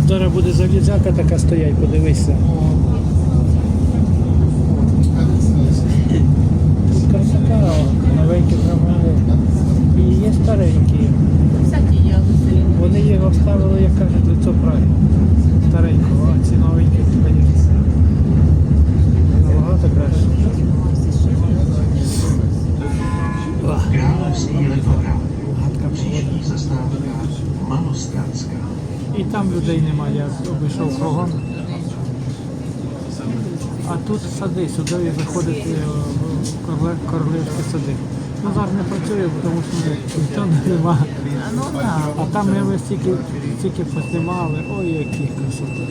Тут зараз буде залізяка така стоять, подивися. Красота, новенькі трамваї. І є старенькі. Вони їх оставили, як кажуть, лицо правильно. І там людей немає, я обійшов кругом. А тут сади, сюди заходити в Корле- королевські сади. Ну зараз не працює, тому що ніхто нема. А там ми стільки, стільки поснімали, ой, які красоти.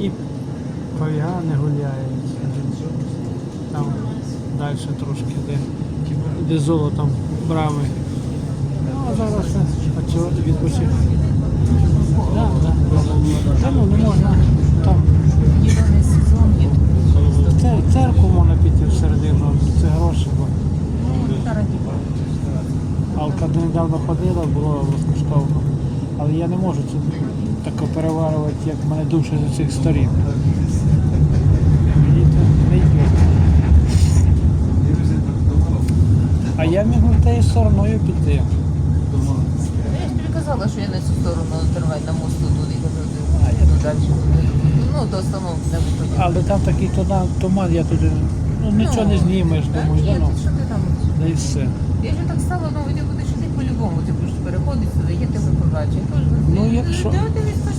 І павіани гуляють. Там далі трошки, де, де золотом брами. А зараз. А чого відпочив? Да, да. Та ну не можна там. Єдиний сезон є. Це церкву можна піти всередину, це гроші, бо Ну, та раді Бога. А коли недавно ходила, було безкоштовно. Але я не можу це так переварювати, як мене душе з цих сторін. Мені це не йде. А я міг тією стороною піти. Я ж казала, що я на цю сторону тривай на мосту туди ну далі. Ну, до остановки не виходять. Але там такий туман, туман я туди ну, нічого не знімеш, думаю, да, ну, що ти там? да і все. Я вже так стала, ну ти будеш йти по-любому, ти будеш переходити сюди, я тебе кажу, Ну, якщо-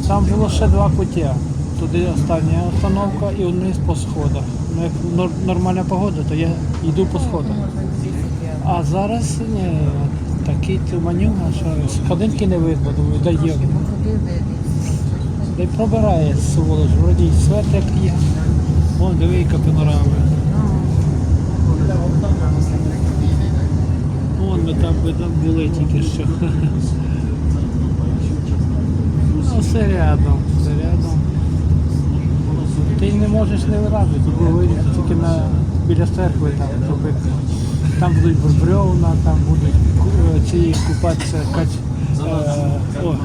Там було ще два пуття. Туди остання остановка і вниз по сходах. Ну, як нормальна погода, то я йду по сходах. А зараз ні, такий туманюга, що сходинки не видно, думаю, да є. Походив. Та й пробирає сволоч, вроді й светрик є. Вон, диви, яка панорама. Вон ми там, ми там були тільки що. Ну, все рядом, все рядом. Ти не можеш не виразити, бо ви тільки на, біля церкви там зробити. Там будуть бурбрьовна, там будуть ку- ці купатися кач. Е, о,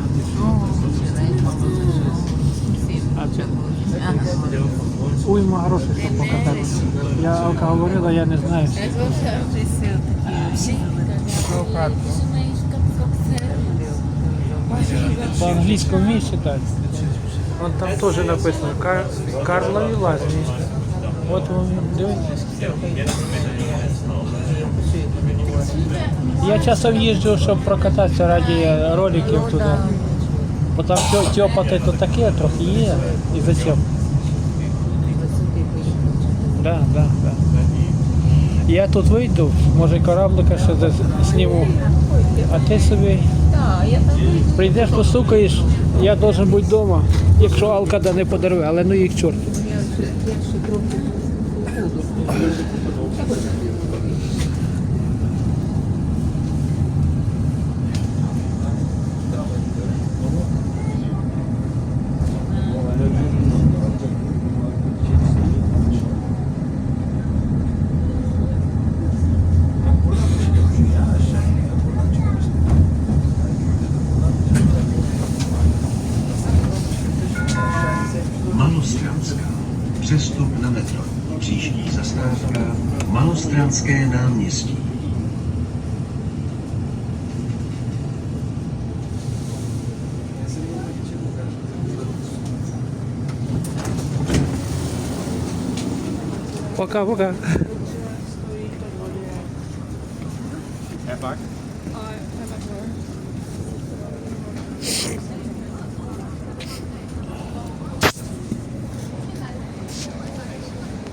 уйма грошей, щоб покататися. Я Алка говорила, я не знаю. По англійському вмієш читати? Вон там теж написано Кар... Карлові лазні. От вони, дивіться. Я часом їжджу, щоб прокататися раді роликів туди. Бо там тьо- тьопати то таке трохи є. І зачем? Да, да, да. Я тут вийду, може кораблика ще зніму. А ти собі прийдеш, постукаєш, я должен бути вдома, якщо Алкада не подарує, але ну їх чорт. перші кроки ходу. Malostranská. Přestup na metro. Příští zastávka Malostranské náměstí. Пока-пока. Herr Back.